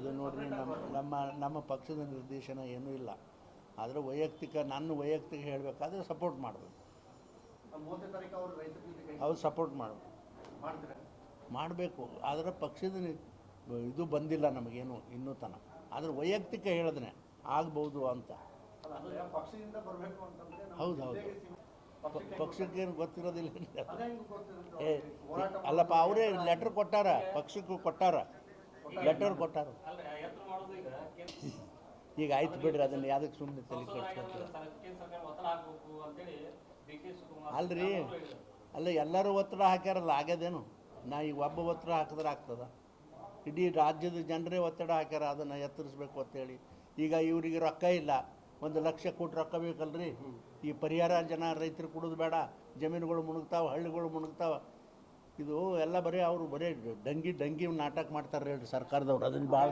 ಅದು ನೋಡಿರಿ ನಮ್ಮ ನಮ್ಮ ನಮ್ಮ ಪಕ್ಷದ ನಿರ್ದೇಶನ ಏನೂ ಇಲ್ಲ. ಆದರೆ ವೈಯಕ್ತಿಕ ನನ್ನ ವೈಯಕ್ತಿಕ ಹೇಳಬೇಕಾದ್ರೆ ಸಪೋರ್ಟ್ ಮಾಡಬೇಕು. ಅವರು ಸಪೋರ್ಟ್ ಮಾಡಬೇಕು. ಮಾಡಬೇಕು. ಆದರೆ ಪಕ್ಷದ ಇದು ಬಂದಿಲ್ಲ ನಮಗೇನು ಇನ್ನೂ ತನಕ ಆದರೆ ವೈಯಕ್ತಿಕ ಹೇಳಿದ್ರೆ ಆಗ್ಬೋದು ಅಂತ. ಹೌದು, ಹೌದು. ಪಕ್ಷಕ್ಕೆ ಪಕ್ಷಕ್ಕೇನು ಗೊತ್ತಿರೋದಿಲ್ಲ. ಏ ಅಲ್ಲಪ್ಪ ಅವರೇ ಲೆಟ್ರ್ ಕೊಟ್ಟಾರ ಪಕ್ಷಕ್ಕೂ ಕೊಟ್ಟಾರ. ಲೆಟರ್ ಕೊಟ್ಟಾರು. ಈಗ ಆಯ್ತು ಬಿಡ್ರಿ ಅದನ್ನ ಯಾವ್ದಕ್ಕೆ ಸುಮ್ಮನೆ ತಲೆ ಕೆಡ್ಸ್ಕೊತೀರ? ಅಲ್ರಿ. ಅಲ್ಲ ಎಲ್ಲರೂ ಒತ್ತಡ ಹಾಕ್ಯಾರಲ್ಲ ಆಗ್ಯದೇನು ನಾ ಈಗ ಒಬ್ಬ ಒತ್ತಡ ಹಾಕಿದ್ರೆ ಆಗ್ತದ? ಇಡೀ ರಾಜ್ಯದ ಜನರೇ ಒತ್ತಡ ಹಾಕ್ಯಾರ ಅದನ್ನು ಎತ್ತರಿಸ್ಬೇಕು ಅಂತೇಳಿ. ಈಗ ಇವರಿಗೆ ರೊಕ್ಕ ಇಲ್ಲ. ಒಂದು ಲಕ್ಷ ಕೊಟ್ಟು ರೊಕ್ಕ ಬೇಕಲ್ರಿ? ಈ ಪರಿಹಾರ ಜನ ರೈತರು ಕೊಡೋದು ಬೇಡ. ಜಮೀನುಗಳು ಮುಣಗ್ತಾವೆ ಹಳ್ಳಿಗಳು ಮುಣಗ್ತಾವ. ಇದು ಎಲ್ಲ ಬರೀ ಅವರು ಬರೀ ಡಂಗಿ ಡಂಗಿ ನಾಟಕ ಮಾಡ್ತಾರೆ ಹೇಳ್ರಿ ಸರ್ಕಾರದವ್ರು. ಅದನ್ನ ಭಾಳ